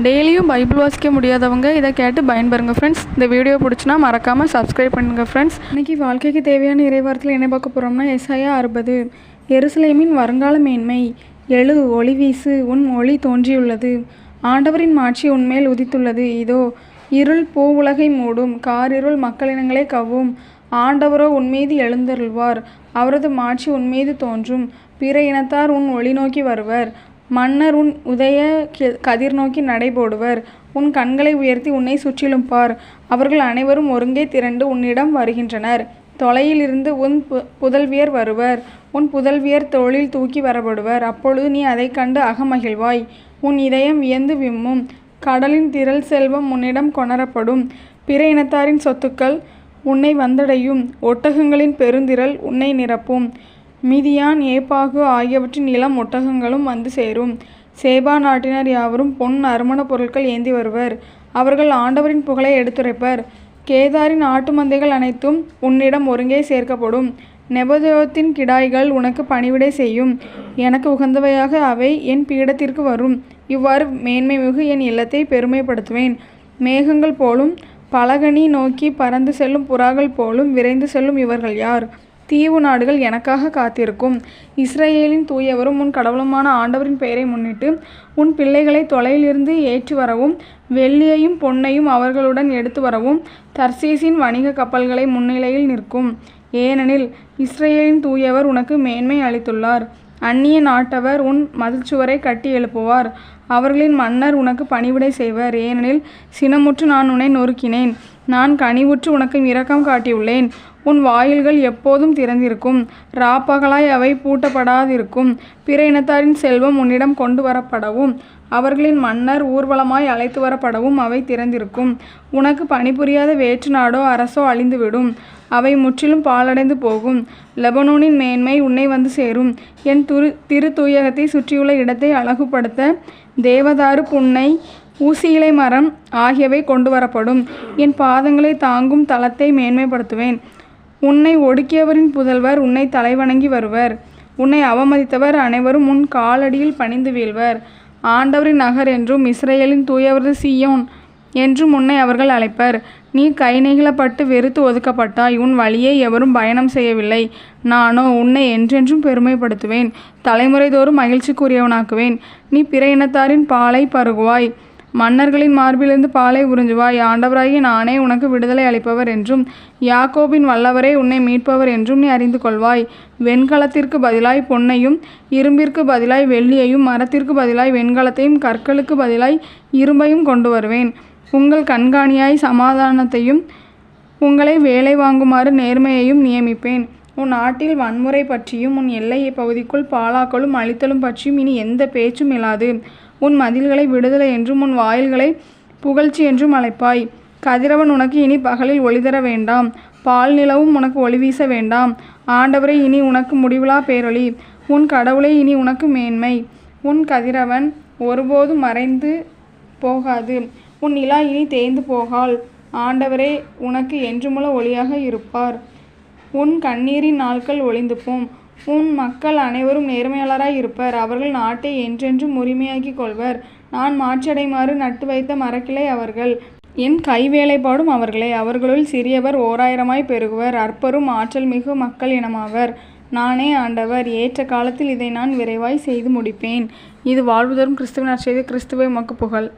டெய்லியும் பைபிள் வாசிக்க முடியாதவங்க இதை கேட்டு பயன்பெறுங்க ஃப்ரெண்ட்ஸ் இந்த வீடியோ பிடிச்சினா மறக்காமல் சப்ஸ்கிரைப் பண்ணுங்கள் ஃப்ரெண்ட்ஸ் இன்றைக்கி வாழ்க்கைக்கு தேவையான இறைவாரத்தில் என்ன பார்க்க போகிறோம்னா எஸ்ஐயா அறுபது. எருசலேமின் வருங்கால மேன்மை. எழு ஒளி வீசு உன் ஒளி தோன்றியுள்ளது. ஆண்டவரின் மாட்சி உன்மேல் உதித்துள்ளது. இதோ இருள் பூ உலகை மூடும். காரிருள் மக்களினங்களை கவ்வும். ஆண்டவரோ உன்மீது எழுந்தருள்வார். அவரது மாட்சி உன்மீது தோன்றும். பிற இனத்தார் உன் ஒளி நோக்கி வருவர். மன்னர் உன் உதய கி- கதிர் நோக்கி நடைபோடுவர் உன் கண்களை உயர்த்தி உன்னை சுற்றிலும் பார். அவர்கள் அனைவரும் ஒருங்கே திரண்டு உன்னிடம் வருகின்றனர். தொலையிலிருந்து உன் பு- புதல்வியர் வருவர். உன் புதல்வியர் தோளில் தூக்கி வரப்படுவர். அப்பொழுது நீ அதைக் கண்டு அகமகிழ்வாய். உன் இதயம் வியந்து விம்மும். கடலின் திரள் செல்வம் உன்னிடம் கொணரப்படும். பிற இனத்தாரின் சொத்துக்கள் உன்னை வந்தடையும். ஒட்டகங்களின் பெருந்திரள் உன்னை நிரப்பும். மிதியான் ஏப்பாகு ஆகியவற்றின் நிலம் ஒட்டகங்களும் வந்து சேரும். சேபா நாட்டினர் யாவரும் பொன் நறுமணப் பொருட்கள் ஏந்தி வருவர். அவர்கள் ஆண்டவரின் புகழை எடுத்துரைப்பர். கேதாரின் ஆட்டு மந்தைகள் அனைத்தும் உன்னிடம் ஒருங்கே சேர்க்கப்படும். நெபதேவத்தின் கிடாய்கள் உனக்கு பணிவிடை செய்யும். எனக்கு உகந்தவையாக அவை என் பீடத்திற்கு வரும். இவ்வாறு மேன்மை மிகு என் இல்லத்தை பெருமைப்படுத்துவேன். மேகங்கள் போலும் பலகனி நோக்கி பறந்து செல்லும் புறாக்கள் போலும் விரைந்து செல்லும் இவர்கள் யார்? தீவு நாடுகள் எனக்காக காத்திருக்கும். இஸ்ரேலின் தூயவரும் உன் கடவுளுமான ஆண்டவரின் பெயரை முன்னிட்டு உன் பிள்ளைகளை தொலையிலிருந்து ஏற்றி வரவும் வெள்ளியையும் பொன்னையும் அவர்களுடன் எடுத்து வரவும் தர்சீசின் வணிக கப்பல்களை முன்னிலையில் நிற்கும். ஏனெனில் இஸ்ரேலின் தூயவர் உனக்கு மேன்மை அளித்துள்ளார். அந்நிய நாட்டவர் உன் மதிச்சுவரை கட்டி எழுப்புவார். அவர்களின் மன்னர் உனக்கு பணிவிடை செய்வர். ஏனெனில் சினமுற்று நான் உன்னை நொறுக்கினேன். நான் கனிவுற்று உனக்கு இரக்கம் காட்டியுள்ளேன். உன் வாயில்கள் எப்போதும் திறந்திருக்கும். ராப்பகலாய் அவை பூட்டப்படாதிருக்கும். பிற இனத்தாரின் செல்வம் உன்னிடம் கொண்டு வரப்படவும். அவர்களின் மன்னர் ஊர்வலமாய் அழைத்து வரப்படவும் அவை திறந்திருக்கும். உனக்கு பணிபுரியாத வேற்று நாடோ அரசோ அழிந்துவிடும். அவை முற்றிலும் பாழடைந்து போகும். லெபனோனின் மேன்மை உன்னை வந்து சேரும். என் துரு திரு தூயகத்தை சுற்றியுள்ள இடத்தை அழகுபடுத்த தேவதாரு புன்னை ஊசியிலை மரம் ஆகியவை கொண்டு வரப்படும். என் பாதங்களை தாங்கும் தளத்தை மேன்மைப்படுத்துவேன். உன்னை ஒடுக்கியவரின் புதல்வர் உன்னை தலைவணங்கி வருவர். உன்னை அவமதித்தவர் அனைவரும் உன் காலடியில் பணிந்து வீழ்வர். ஆண்டவரின் நகர் என்றும் இஸ்ரேலின் தூயவரது சீயோன் என்றும் உன்னை அவர்கள் அழைப்பர். நீ கை நெகிழப்பட்டு வெறுத்து ஒதுக்கப்பட்டாய். உன் வழியை எவரும் பயணம் செய்யவில்லை. நானோ உன்னை என்றென்றும் பெருமைப்படுத்துவேன். தலைமுறைதோறும் மகிழ்ச்சிக்குரியவனாக்குவேன். நீ பிற இனத்தாரின் பாலை பருகுவாய். மன்னர்களின் மார்பிலிருந்து பாலை உறிஞ்சுவாய் ஆண்டவராகிய நானே உனக்கு விடுதலை அளிப்பவர் என்றும் யாக்கோபின் வல்லவரே உன்னை மீட்பவர் என்றும் நீ அறிந்து கொள்வாய். வெண்கலத்திற்கு பதிலாய் பொன்னையும் இரும்பிற்கு பதிலாய் வெள்ளியையும் மரத்திற்கு பதிலாய் வெண்கலத்தையும் கற்களுக்கு பதிலாய் இரும்பையும் கொண்டு வருவேன் உங்கள் கண்காணியாய் சமாதானத்தையும் உங்களை வேலை வாங்குமாறு நேர்மையையும் நியமிப்பேன். உன் நாட்டில் வன்முறை பற்றியும் உன் எல்லை பகுதிக்குள் பாலாக்களும் அழித்தலும் பற்றியும் இனி எந்த பேச்சும் இல்லாது. உன் மதில்களை விடுதலை என்றும் உன் வாயில்களை புகழ்ச்சி என்றும் அழைப்பாய். கதிரவன் உனக்கு இனி பகலில் ஒளிதர வேண்டாம். பால் நிலவும் உனக்கு ஒளி வீச வேண்டாம். ஆண்டவரை இனி உனக்கு முடிவிலா பேரொளி. உன் கடவுளை இனி உனக்கு மேன்மை. உன் கதிரவன் ஒருபோதும் மறைந்து போகாது. உன் நிலா இனி தேய்ந்து போகால். ஆண்டவரே உனக்கு என்றுமுள்ள ஒளியாக இருப்பார். உன் கண்ணீரின் நாட்கள் ஒளிந்து போம் உன் மக்கள் அனைவரும் நேர்மையாளராய் இருப்பர். அவர்கள் நாட்டை என்றென்றும் உரிமையாக்கிக் கொள்வர். நான் மாற்றடைமாறு நட்டு வைத்த மரக்கிளை அவர்கள். என் கைவேலைப்பாடும் அவர்களே. அவர்களுள் சிறியவர் ஓராயிரமாய் பெருகுவர். அற்பரும் ஆற்றல் மிகு மக்கள் இனமாவர். நானே ஆண்டவர். ஏற்ற காலத்தில் இதை நான் விரைவாய் செய்து முடிப்பேன். இது வாழ்வுதரும் கிறிஸ்துவனர் கிறிஸ்துவின் நற்செய்தி கிறிஸ்துவை மக்கு புகழ்.